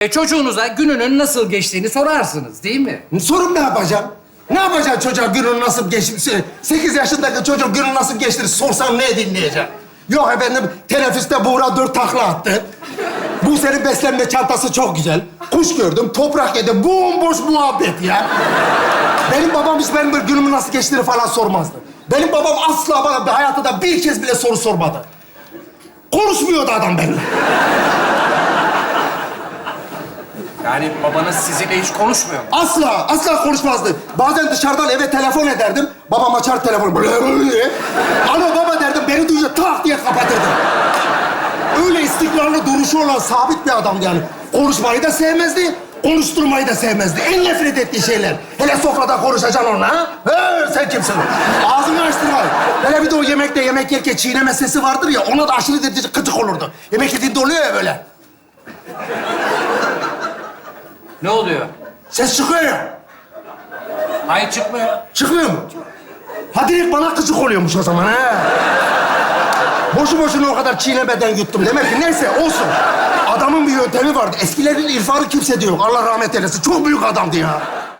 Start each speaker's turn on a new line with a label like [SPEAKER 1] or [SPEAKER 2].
[SPEAKER 1] E, çocuğunuza gününün nasıl geçtiğini sorarsınız değil mi?
[SPEAKER 2] Sorum ne yapacağım? Ne yapacaksın çocuğa günün nasıl geçti? Sekiz yaşındaki çocuk günün nasıl geçtiğini sorsam ne dinleyeceğim? Yok efendim, teneffüste Buğra dört takla attı. Bu senin beslenme çantası çok güzel. Kuş gördüm, toprak yedim. Bomboş muhabbet ya. Benim babam hiç benim böyle günümün nasıl geçtiğini falan sormazdı. Benim babam asla bana bir hayatında bir kez bile soru sormadı. Konuşmuyordu adam benimle.
[SPEAKER 1] Yani babanız sizinle hiç konuşmuyor mu?
[SPEAKER 2] Asla, asla konuşmazdı. Bazen dışarıdan eve telefon ederdim. Babam açar telefonu. Böyle. Alo baba derdim. Beni duyunca tak diye kapatırdı. Öyle istikrarlı duruşu olan sabit bir adamdı yani. Konuşmayı da sevmezdi. Konuşturmayı da sevmezdi. En nefret ettiği şeyler. Hele sofrada konuşacaksın onunla ha? He, sen kimsin? Ağzını açtırma. Hele bir de o yemekte yemek yerken çiğneme sesi vardır ya, ona da aşırı derece gıcık olurdu. Yemek yediğinde oluyor ya böyle.
[SPEAKER 1] Ne oluyor?
[SPEAKER 2] Ses çıkıyor ya.
[SPEAKER 1] Hayır çıkmıyor.
[SPEAKER 2] Çıkmıyor mu? Ha direkt bana gıcık oluyormuş o zaman ha. Boşu boşuna o kadar çiğnemeden yuttum. Demek ki neyse olsun. Adamın bir yöntemi vardı. Eskilerin irfanı kimse diyor. Allah rahmet eylesin. Çok büyük adamdı ya.